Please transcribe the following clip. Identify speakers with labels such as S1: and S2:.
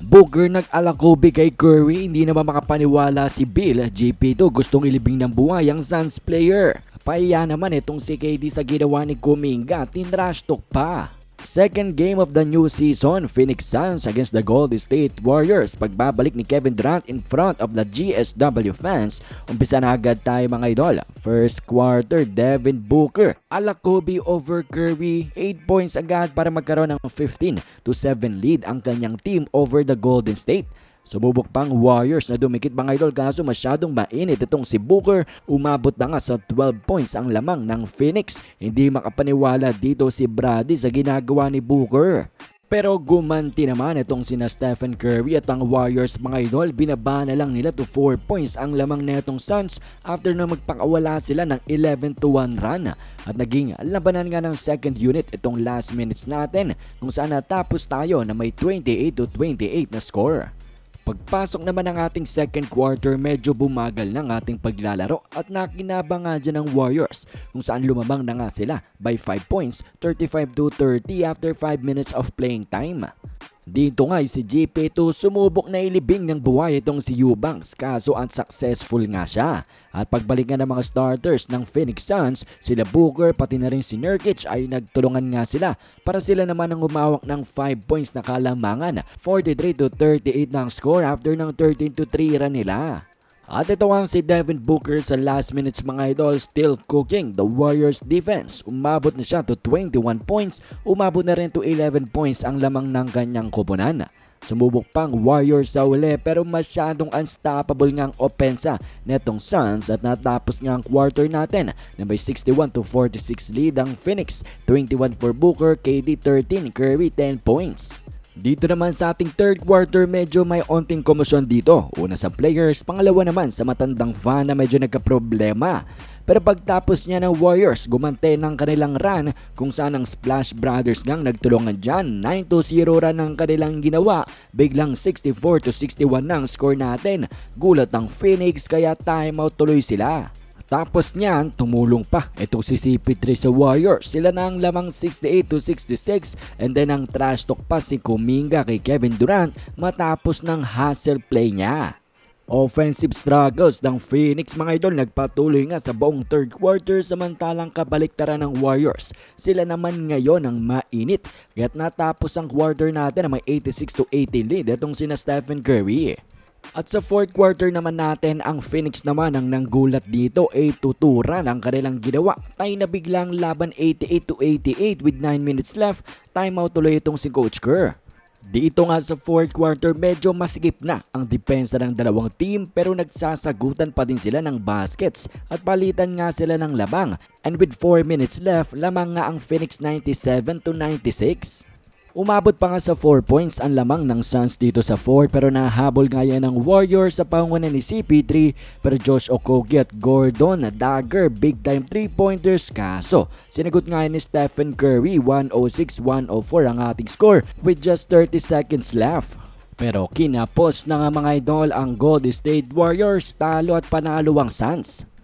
S1: Booker nag-alakobi kay Curry, hindi naman makapaniwala si Bill. GP2 gustong ilibing ng buhay ang Suns player. Pahiya naman itong si KD sa ginawa ni Kuminga, tinrash talk pa. Second game of the new season, Phoenix Suns against the Golden State Warriors. Pagbabalik ni Kevin Durant in front of the GSW fans, umpisa na agad tayo mga idol. First quarter, Devin Booker. Alakobi over Curry, 8 points agad para magkaroon ng 15 to 7 lead ang kanyang team over the Golden State. Sumubok pang Warriors na dumikit mga idol kaso masyadong mainit itong si Booker. Umabot na nga sa 12 points ang lamang ng Phoenix. Hindi makapaniwala dito si Brady sa ginagawa ni Booker. Pero gumanti naman itong sina Stephen Curry at ang Warriors mga idol. Binaba na lang nila to 4 points ang lamang netong Suns after na magpakawala sila ng 11 to 1 run. At naging labanan nga ng second unit itong last minutes natin kung saan natapos tayo na may 28 to 28 na score. Pagpasok naman ng ating second quarter, medyo bumagal ng ating paglalaro at nakinabang nga dyan ng Warriors kung saan lumabang na nga sila by 5 points, 35 to 30 after 5 minutes of playing time. Dito nga si GP2 sumubok na ilibing ng buhay itong si Eubanks kaso unsuccessful nga siya. At pagbalik nga ng mga starters ng Phoenix Suns, sila Booker pati na rin si Nurkic ay nagtulungan nga sila para sila naman ang umawak ng 5 points na kalamangan. 43 to 38 na ang score after ng 13 to 3 run nila. At ito ang si Devin Booker sa last minutes mga idol still cooking the Warriors defense. Umabot na siya to 21 points, umabot na rin to 11 points ang lamang ng kanyang kupunan. Sumubok pang Warriors sa uli pero masyadong unstoppable nga ang opensa netong Suns at natapos nga quarter natin na may 61 to 46 lead ang Phoenix. 21 for Booker, KD 13, Curry 10 points. Dito naman sa ating third quarter medyo may onting komosyon dito. Una sa players, pangalawa naman sa matandang fan na medyo nagka-problema. Pero pagtapos niya ng Warriors, gumante ng kanilang run kung saan ang Splash Brothers gang nagtulungan dyan. 9-0 run ang kanilang ginawa. Biglang 64-61 na ang score natin. Gulat ang Phoenix kaya timeout tuloy sila. Tapos niyan, tumulong pa itong si CP3 sa Warriors. Sila na ang lamang 68 to 66 and then ang trash talk pa si Kuminga kay Kevin Durant matapos ng hustle play niya. Offensive struggles ng Phoenix mga idol nagpatuloy nga sa buong third quarter samantalang kabaliktaran ng Warriors. Sila naman ngayon ang mainit kaya't natapos ang quarter natin na may 86 to 18 lead itong sina Stephen Curry. At sa fourth quarter naman natin, ang Phoenix naman ang nanggulat dito ay tuturan ang kanilang ginawa. Tay na biglang laban 88 to 88 with 9 minutes left. Timeout tuloy itong si Coach Kerr. Dito nga sa fourth quarter medyo masigip na ang depensa ng dalawang team pero nagsasagutan pa din sila ng baskets at palitan nga sila ng labang. And with 4 minutes left, lamang nga ang Phoenix 97 to 96. Umabot pa nga sa 4 points ang lamang ng Suns dito sa 4 pero nahabol nga yan ng Warriors sa pangunan ni CP3 pero Josh Okogie at Gordon na dagger big time 3 pointers kaso sinagot nga ni Stephen Curry 106-104 ang ating score with just 30 seconds left. Pero kinapos na nga mga idol ang Golden State Warriors talo at panalo ang Suns.